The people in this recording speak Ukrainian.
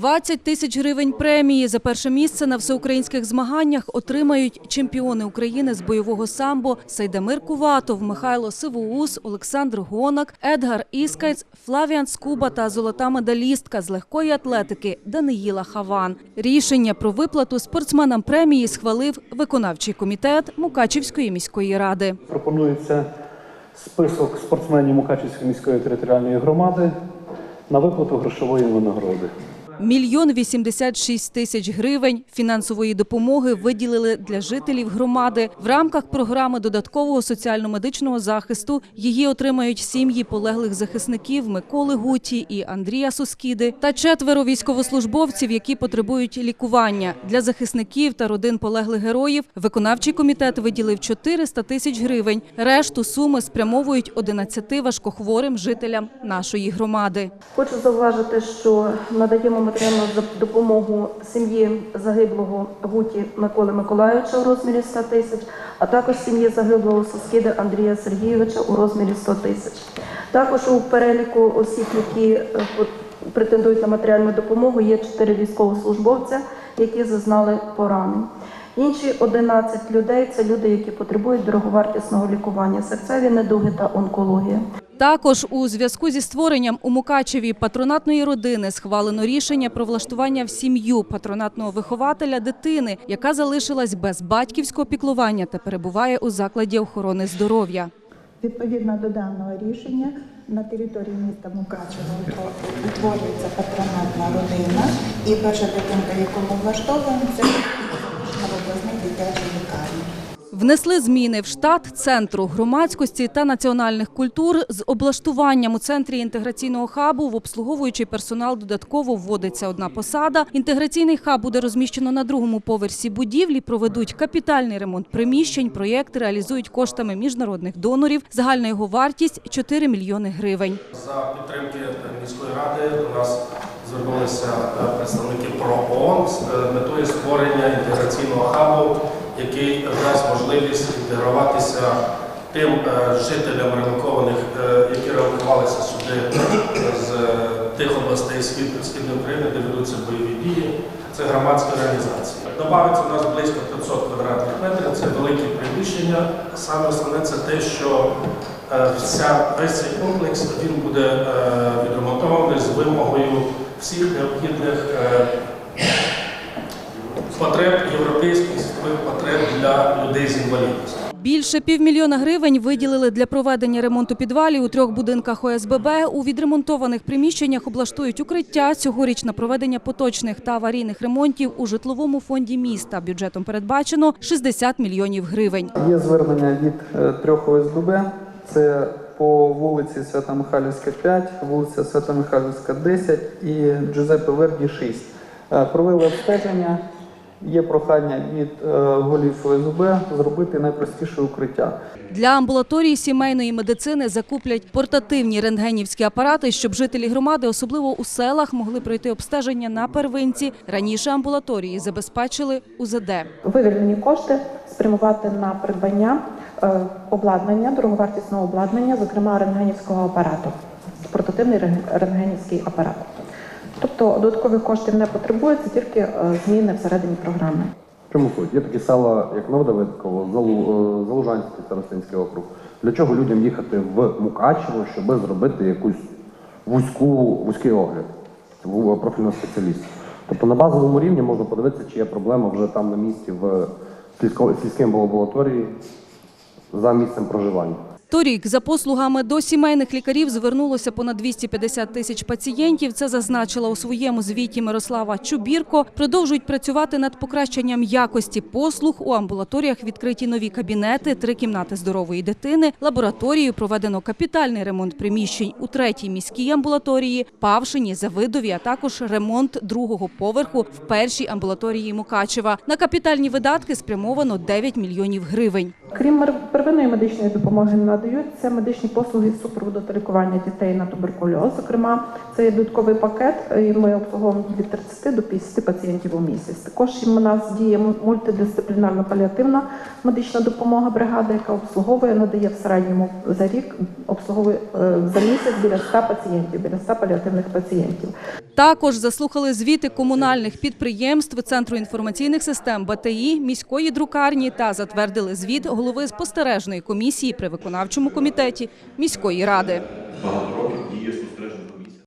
20 тисяч гривень премії за перше місце на всеукраїнських змаганнях отримають чемпіони України з бойового самбо Сайдамир Куватов, Михайло Сивоус, Олександр Гонак, Едгар Іскайц, Флавіан Скуба та золота медалістка з легкої атлетики Даниїла Хаван. Рішення про виплату спортсменам премії схвалив виконавчий комітет Мукачівської міської ради. Пропонується список спортсменів Мукачівської міської територіальної громади на виплату грошової винагороди. Мільйон 86 тисяч гривень фінансової допомоги виділили для жителів громади. В рамках програми додаткового соціально-медичного захисту її отримають сім'ї полеглих захисників Миколи Гуті і Андрія Соскіди та четверо військовослужбовців, які потребують лікування. Для захисників та родин полеглих героїв виконавчий комітет виділив 400 тисяч гривень. Решту суми спрямовують 11 важкохворим жителям нашої громади. Хочу зауважити, що надаємо матеріальну допомогу сім'ї загиблого Гуті Миколи Миколайовича у розмірі 100 тисяч, а також сім'ї загиблого Соскіди Андрія Сергійовича у розмірі 100 тисяч. Також у переліку осіб, які е, претендують на матеріальну допомогу, є 4 військовослужбовця, які зазнали поранень. Інші 11 людей це люди, які потребують дороговартісного лікування, серцеві недуги та онкологія. Також у зв'язку зі створенням у Мукачеві патронатної родини схвалено рішення про влаштування в сім'ю патронатного вихователя дитини, яка залишилась без батьківського піклування та перебуває у закладі охорони здоров'я. Відповідно до даного рішення на території міста Мукачево утворюється патронатна родина і перша дитинка, яку влаштовуємо, це лікарні. Внесли зміни в штат центру громадськості та національних культур з облаштуванням у центрі інтеграційного хабу в обслуговуючий персонал додатково вводиться одна посада. Інтеграційний хаб буде розміщено на другому поверсі будівлі. Проведуть капітальний ремонт приміщень. Проєкт реалізують коштами міжнародних донорів. Загальна його вартість 4 мільйони гривень. За підтримки міської ради до нас звернулися е, представники ПРООН з е, метою створення інтеграційного хабу, який дасть можливість інтегруватися тим е, жителям релокованих, е, які релокувалися сюди з тих областей Східної України, де ведуться бойові дії. Це громадські організації. Добавиться у нас близько 500 квадратних метрів. Це великі приміщення. Саме основне це те, що вся весь цей комплекс він буде відремонтований з вимогою всіх необхідних е, потреб європейських світових потреб для людей з інвалідністю. Більше півмільйона гривень виділили для проведення ремонту підвалів у трьох будинках ОСББ. У відремонтованих приміщеннях облаштують укриття. Цьогоріч на проведення поточних та аварійних ремонтів у житловому фонді міста бюджетом передбачено 60 мільйонів гривень. Є звернення від е, трьох ОСББ. Це по вулиці Свята Михайлівська 5, вулиця Свята Михайлівська 10 і Джузеппе Верді 6. Е, Провели обстеження. Є прохання від е, голів ОСБ зробити найпростіше укриття. Для амбулаторії сімейної медицини закуплять портативні рентгенівські апарати, щоб жителі громади, особливо у селах, могли пройти обстеження на первинці. Раніше амбулаторії забезпечили УЗД. вивільнені кошти спрямувати на придбання обладнання, дороговартісного обладнання, зокрема рентгенівського апарату, портативний рентгенівський апарат. Тобто додаткових коштів не потребується, тільки е, зміни всередині програми. Чому суть? Є такі села, як Новодавидково, е, Залужанський Старостинський округ. Для чого людям їхати в Мукачево, щоб зробити якусь вузьку, вузький огляд профільного спеціаліста? Тобто на базовому рівні можна подивитися, чи є проблема вже там на місці в сільській амбулаторії za miejscem przeżywania. Торік за послугами до сімейних лікарів звернулося понад 250 тисяч пацієнтів. Це зазначила у своєму звіті Мирослава Чубірко. Продовжують працювати над покращенням якості послуг. У амбулаторіях відкриті нові кабінети, три кімнати здорової дитини. Лабораторією проведено капітальний ремонт приміщень у третій міській амбулаторії, Павшині, Завидові, а також ремонт другого поверху в першій амбулаторії Мукачева. На капітальні видатки спрямовано 9 мільйонів гривень. Крім первинної медичної допомоги, надаються медичні послуги супроводу та лікування дітей на туберкульоз. Зокрема, це є додатковий пакет, і ми обслуговуємо від 30 до 50 пацієнтів у місяць. Також у нас діє мультидисциплінарна паліативна медична допомога бригади, яка обслуговує, надає в середньому за рік обслуговує е, за місяць біля 100 пацієнтів, біля 100 паліативних пацієнтів. Також заслухали звіти комунальних підприємств, Центру інформаційних систем БТІ, міської друкарні та затвердили звіт голови спостережної комісії при виконавчому комітеті міської ради.